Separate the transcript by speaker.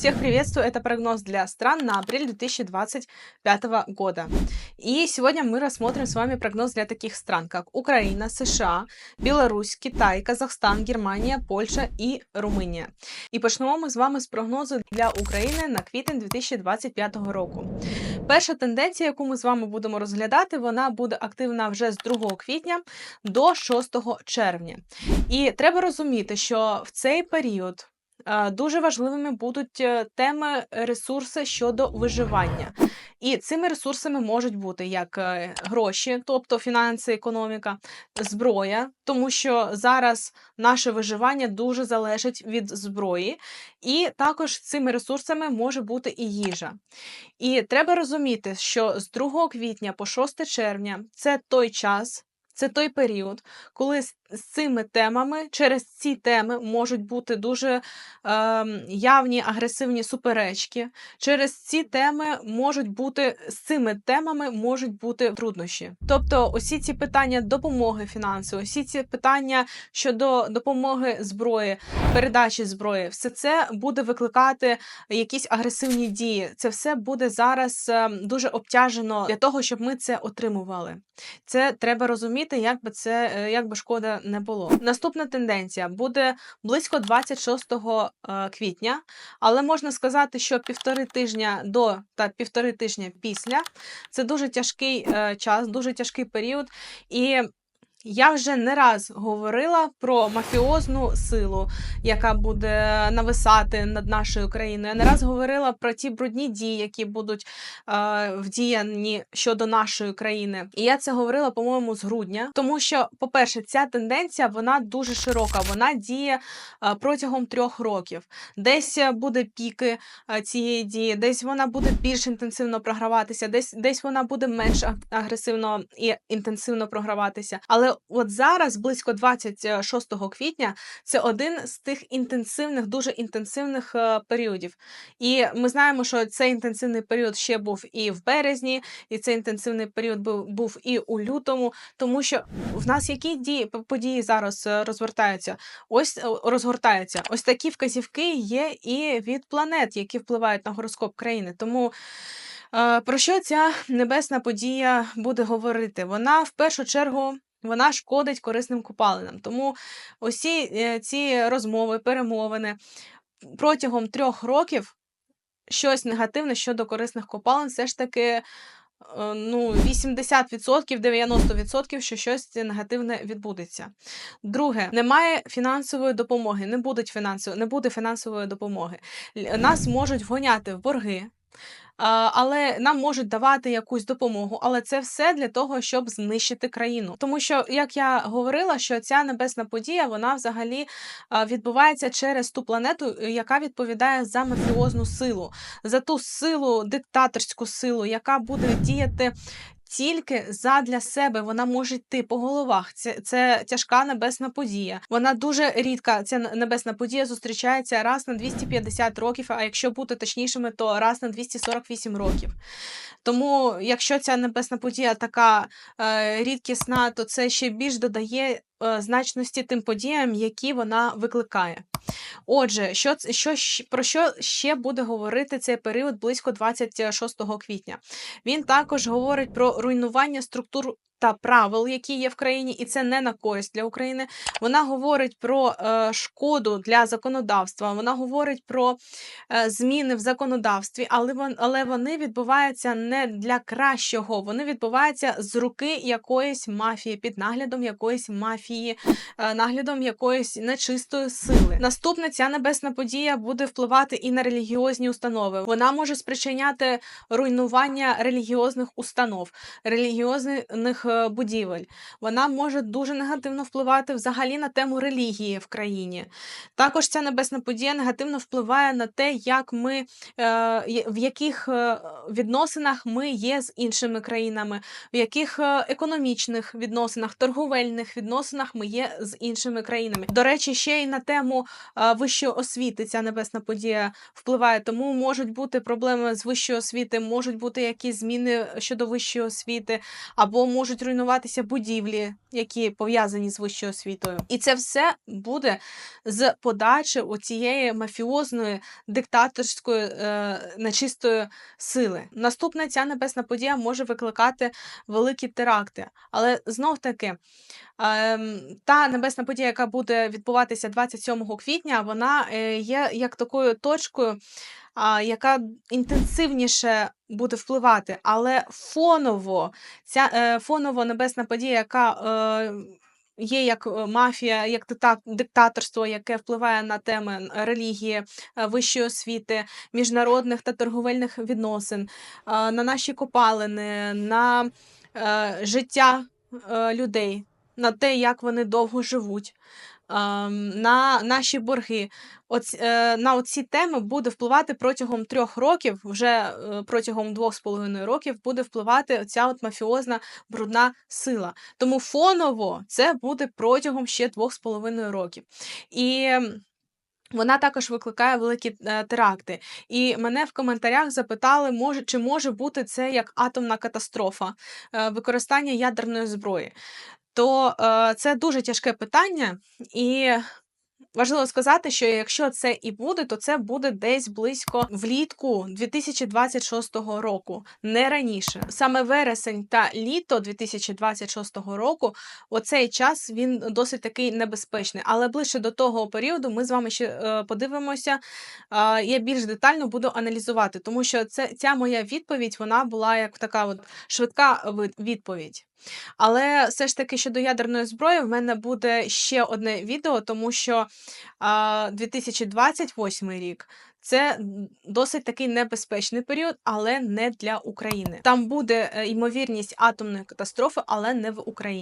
Speaker 1: Всех приветствую, это прогноз для стран на апрель 2025 года. И сегодня мы рассмотрим с вами прогноз для таких стран, как Украина, США, Беларусь, Китай, Казахстан, Германія, Польща і Румунія. І почнемо ми з вами з прогнозу для України на квітень 2025 року. Перша тенденція, яку ми з вами будемо розглядати, вона буде активна вже з 2 квітня до 6 червня. І треба розуміти, що в цей період дуже важливими будуть е, теми ресурси щодо виживання. І цими ресурсами можуть бути як е, гроші, тобто фінанси, економіка, зброя, тому що зараз наше виживання дуже залежить від зброї, і також цими ресурсами може бути і їжа. І треба розуміти, що з 2 квітня по 6 червня це той час. Це той період, коли з цими темами, через ці теми можуть бути дуже е, явні агресивні суперечки. Через ці теми можуть бути з цими темами можуть бути труднощі. Тобто, усі ці питання допомоги фінансової, усі ці питання щодо допомоги зброї, передачі зброї, все це буде викликати якісь агресивні дії. Це все буде зараз е, дуже обтяжено для того, щоб ми це отримували. Це треба розуміти, як би це е, як би шкода не було. Наступна тенденція буде близько 26 е, квітня, але можна сказати, що півтори тижня до та півтори тижня після це дуже тяжкий е, час, дуже тяжкий період. І я вже не раз говорила про мафіозну силу, яка буде нависати над нашою країною. Я не раз говорила про ті брудні дії, які будуть е, вдіяні щодо нашої країни. І я це говорила, по-моєму, з грудня, тому що, по-перше, ця тенденція вона дуже широка. Вона діє е, протягом трьох років. Десь буде піки е, цієї дії, десь вона буде більш інтенсивно програватися, десь десь вона буде менш агресивно і інтенсивно програватися. Але от зараз, близько 26 квітня, це один з тих інтенсивних, дуже інтенсивних е, періодів. І ми знаємо, що цей інтенсивний період ще був і в березні, і цей інтенсивний період був був і у лютому, тому що в нас які дії події зараз е, розвертаються? Ось е, розгортаються. Ось такі вказівки є і від планет, які впливають на гороскоп країни. Тому. Про що ця небесна подія буде говорити? Вона в першу чергу вона шкодить корисним купалинам. Тому усі е, ці розмови, перемовини протягом трьох років щось негативне щодо корисних копалин все ж таки. Е, ну, 80%, 90%, що щось негативне відбудеться. Друге, немає фінансової допомоги, не буде фінансової, не буде фінансової допомоги. Нас можуть вгоняти в борги, але нам можуть давати якусь допомогу. Але це все для того, щоб знищити країну. Тому що, як я говорила, що ця небесна подія вона взагалі відбувається через ту планету, яка відповідає за мафіозну силу, за ту силу, диктаторську силу, яка буде діяти тільки задля себе вона може йти по головах. Це це тяжка небесна подія. Вона дуже рідка. Ця небесна подія зустрічається раз на 250 років. А якщо бути точнішими, то раз на 248 років. Тому, якщо ця небесна подія така е, рідкісна, то це ще більш додає значності тим подіям, які вона викликає. Отже, що що, про що ще буде говорити цей період близько 26 квітня? Він також говорить про руйнування структур та правил, які є в країні, і це не на користь для України. Вона говорить про е, шкоду для законодавства. Вона говорить про е, зміни в законодавстві, але але вони відбуваються не для кращого. Вони відбуваються з руки якоїсь мафії, під наглядом якоїсь мафії, е, наглядом якоїсь нечистої сили. Наступна ця небесна подія буде впливати і на релігіозні установи. Вона може спричиняти руйнування релігіозних установ, релігіозних. Е, будівель. Вона може дуже негативно впливати взагалі на тему релігії в країні. Також ця небесна подія негативно впливає на те, як ми, е, в яких е, відносинах ми є з іншими країнами, в яких економічних відносинах, торговельних відносинах ми є з іншими країнами. До речі, ще й на тему вищої освіти ця небесна подія впливає, тому можуть бути проблеми з вищою освіти, можуть бути якісь зміни щодо вищої освіти, або можуть можуть руйнуватися будівлі, які пов'язані з вищою освітою. І це все буде з подачі цієї мафіозної диктаторської е, нечистої сили. Наступна ця небесна подія може викликати великі теракти, але знов таки. Ем, та небесна подія, яка буде відбуватися 27 квітня, вона е, є як такою точкою, а, яка інтенсивніше буде впливати. Але фоново ця е, фоново небесна подія, яка е, є як е, мафія, як диктаторство, яке впливає на теми релігії, е, вищої освіти, міжнародних та торговельних відносин, е, на наші копалини, на життя людей, на те, як вони довго живуть. На наші борги, Оць, е, на оці теми буде впливати протягом трьох років, вже е, протягом двох з половиною років буде впливати оця от мафіозна брудна сила. Тому фоново це буде протягом ще двох з половиною років. І вона також викликає великі е, теракти. І мене в коментарях запитали, може, чи може бути це як атомна катастрофа, використання ядерної зброї. То е, це дуже тяжке питання, і Важливо сказати, що якщо це і буде, то це буде десь близько влітку 2026 року, не раніше. Саме вересень та літо 2026 року, оцей час він досить такий небезпечний. Але ближче до того періоду ми з вами ще е, подивимося. Я більш детально буду аналізувати, тому що це ця моя відповідь вона була як така от швидка ви- відповідь. Але все ж таки щодо ядерної зброї в мене буде ще одне відео, тому що 2028 рік це досить такий небезпечний період, але не для України. Там буде е, ймовірність атомної катастрофи, але не в Україні.